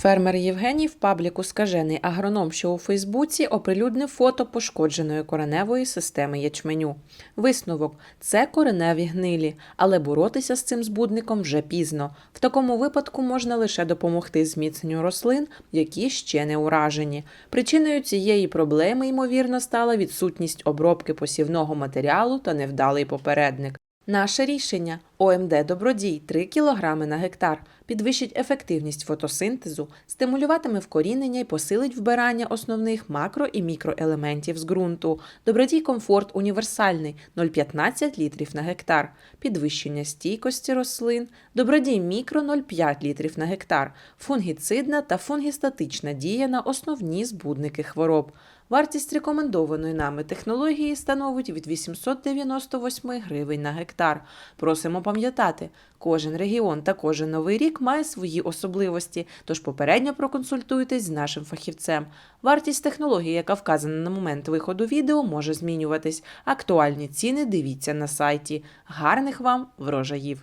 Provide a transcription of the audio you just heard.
Фермер Євгеній в пабліку Скажений агроном, що у Фейсбуці оприлюднив фото пошкодженої кореневої системи ячменю. Висновок це кореневі гнилі, але боротися з цим збудником вже пізно. В такому випадку можна лише допомогти зміцненню рослин, які ще не уражені. Причиною цієї проблеми, ймовірно, стала відсутність обробки посівного матеріалу та невдалий попередник. Наше рішення ОМД Добродій 3 кг на гектар підвищить ефективність фотосинтезу, стимулюватиме вкорінення і посилить вбирання основних макро і мікроелементів з ґрунту. Добродій комфорт універсальний 0,15 літрів на гектар, підвищення стійкості рослин, добродій мікро 0,5 літрів на гектар, фунгіцидна та фунгістатична дія на основні збудники хвороб. Вартість рекомендованої нами технології становить від 898 гривень на гектар. Просимо пам'ятати, кожен регіон та кожен новий рік має свої особливості, тож попередньо проконсультуйтесь з нашим фахівцем. Вартість технології, яка вказана на момент виходу відео, може змінюватись. Актуальні ціни дивіться на сайті. Гарних вам врожаїв!